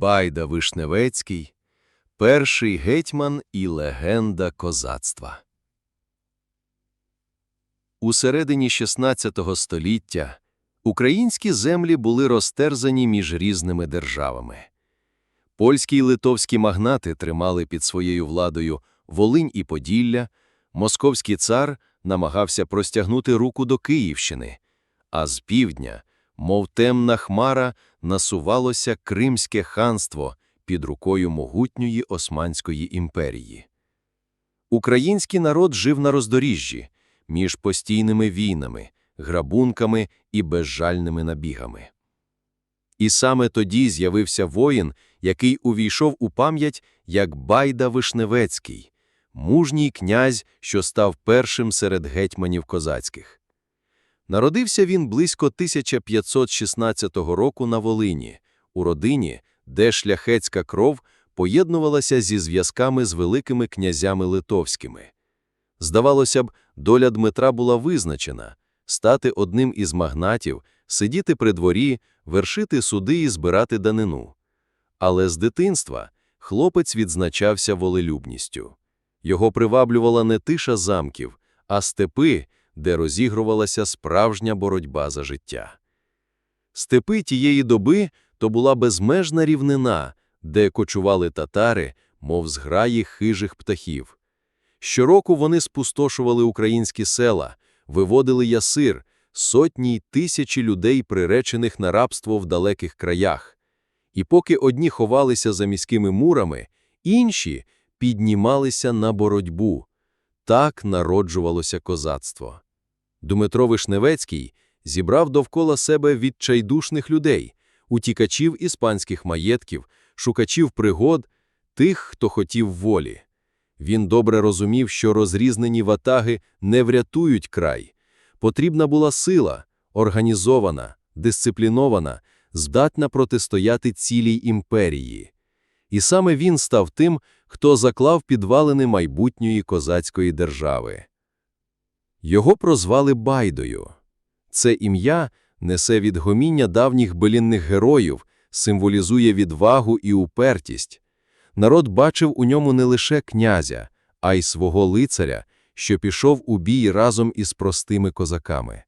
Байда Вишневецький, перший гетьман і легенда козацтва. У середині XVI століття українські землі були розтерзані між різними державами. Польські й литовські магнати тримали під своєю владою Волинь і Поділля, московський цар намагався простягнути руку до Київщини, а з півдня, мов темна хмара, насувалося Кримське ханство під рукою могутньої Османської імперії. Український народ жив на роздоріжжі між постійними війнами, грабунками і безжальними набігами. І саме тоді з'явився воїн, який увійшов у пам'ять як Байда Вишневецький, мужній князь, що став першим серед гетьманів козацьких. Народився він близько 1516 року на Волині, у родині, де шляхетська кров поєднувалася зі зв'язками з великими князями литовськими. Здавалося б, доля Дмитра була визначена – стати одним із магнатів, сидіти при дворі, вершити суди і збирати данину. Але з дитинства хлопець відзначався волелюбністю. Його приваблювала не тиша замків, а степи, де розігрувалася справжня боротьба за життя. Степи тієї доби то була безмежна рівнина, де кочували татари, мов зграї хижих птахів. Щороку вони спустошували українські села, виводили ясир, сотні й тисячі людей, приречених на рабство в далеких краях. І поки одні ховалися за міськими мурами, інші піднімалися на боротьбу. Так народжувалося козацтво. Дмитро Вишневецький зібрав довкола себе відчайдушних людей, утікачів іспанських маєтків, шукачів пригод, тих, хто хотів волі. Він добре розумів, що розрізнені ватаги не врятують край. Потрібна була сила, організована, дисциплінована, здатна протистояти цілій імперії. І саме він став тим, хто заклав підвалини майбутньої козацької держави. Його прозвали Байдою. Це ім'я несе відгоміння давніх белінних героїв, символізує відвагу і упертість. Народ бачив у ньому не лише князя, а й свого лицаря, що пішов у бій разом із простими козаками.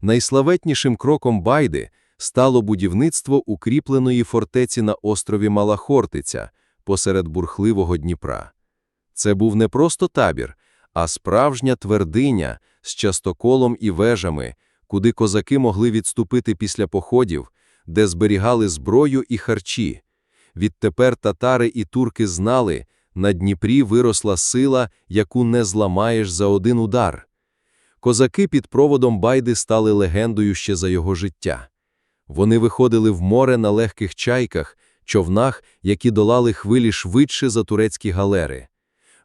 Найславетнішим кроком Байди стало будівництво укріпленої фортеці на острові Малахортиця посеред бурхливого Дніпра. Це був не просто табір, а справжня твердиня з частоколом і вежами, куди козаки могли відступити після походів, де зберігали зброю і харчі. Відтепер татари і турки знали, на Дніпрі виросла сила, яку не зламаєш за один удар. Козаки під проводом Байди стали легендою ще за його життя. Вони виходили в море на легких чайках, човнах, які долали хвилі швидше за турецькі галери.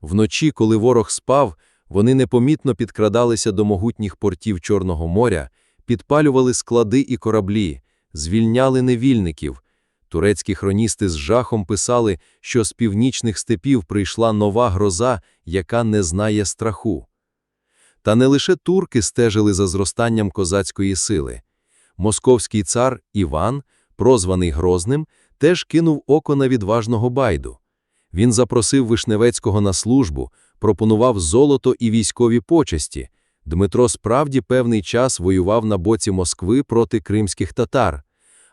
Вночі, коли ворог спав, вони непомітно підкрадалися до могутніх портів Чорного моря, підпалювали склади і кораблі, звільняли невільників. Турецькі хроністи з жахом писали, що з північних степів прийшла нова гроза, яка не знає страху. Та не лише турки стежили за зростанням козацької сили. Московський цар Іван, прозваний Грозним, теж кинув око на відважного байду. Він запросив Вишневецького на службу, пропонував золото і військові почесті. Дмитро справді певний час воював на боці Москви проти кримських татар,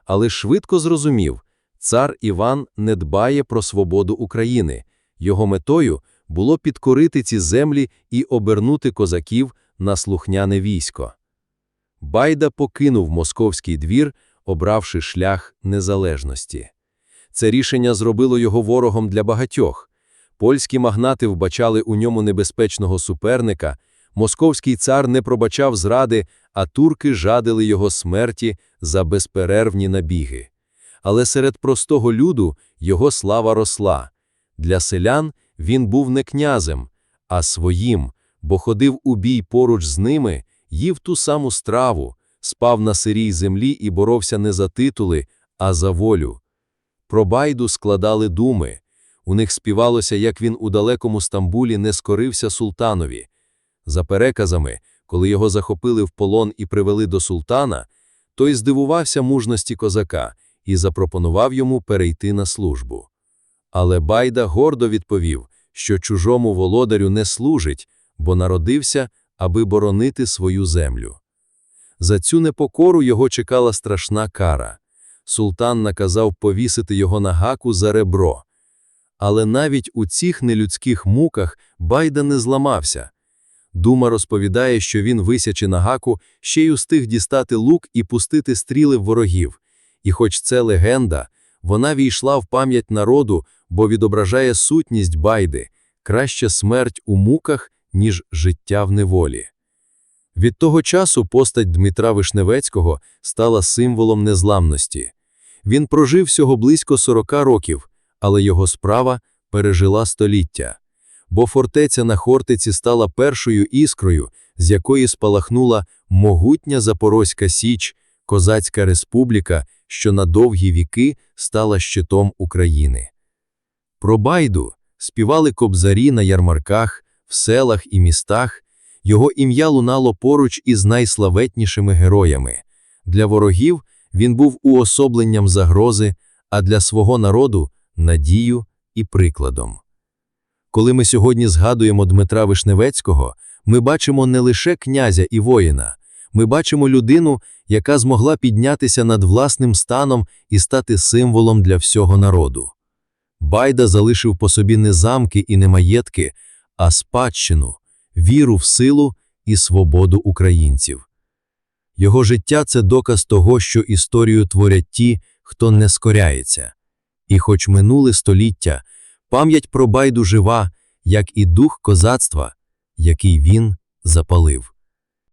але швидко зрозумів, цар Іван не дбає про свободу України. Його метою було підкорити ці землі і обернути козаків на слухняне військо. Байда покинув московський двір, обравши шлях незалежності. Це рішення зробило його ворогом для багатьох. Польські магнати вбачали у ньому небезпечного суперника, московський цар не пробачав зради, а турки жадили його смерті за безперервні набіги. Але серед простого люду його слава росла. Для селян він був не князем, а своїм, бо ходив у бій поруч з ними, їв ту саму страву, спав на сирій землі і боровся не за титули, а за волю. Про байду складали думи. У них співалося, як він у далекому Стамбулі не скорився султанові. За переказами, коли його захопили в полон і привели до султана, той здивувався мужності козака і запропонував йому перейти на службу. Але Байда гордо відповів, що чужому володарю не служить, бо народився, аби боронити свою землю. За цю непокору його чекала страшна кара. Султан наказав повісити його на гаку за ребро. Але навіть у цих нелюдських муках Байда не зламався. Дума розповідає, що він, висячи на гаку, ще й устиг дістати лук і пустити стріли в ворогів. І хоч це легенда, вона війшла в пам'ять народу, бо відображає сутність Байди – краще смерть у муках, ніж життя в неволі. Від того часу постать Дмитра Вишневецького стала символом незламності. Він прожив всього близько 40 років, але його справа пережила століття. Бо фортеця на Хортиці стала першою іскрою, з якої спалахнула могутня Запорозька Січ, Козацька республіка, що на довгі віки стала щитом України. Про Байду співали кобзарі на ярмарках, в селах і містах, його ім'я лунало поруч із найславетнішими героями. Для ворогів він був уособленням загрози, а для свого народу – надію і прикладом. Коли ми сьогодні згадуємо Дмитра Вишневецького, ми бачимо не лише князя і воїна, ми бачимо людину, яка змогла піднятися над власним станом і стати символом для всього народу. Байда залишив по собі не замки і не маєтки, а спадщину, віру в силу і свободу українців. Його життя – це доказ того, що історію творять ті, хто не скоряється. І хоч минуле століття, пам'ять про Байду жива, як і дух козацтва, який він запалив.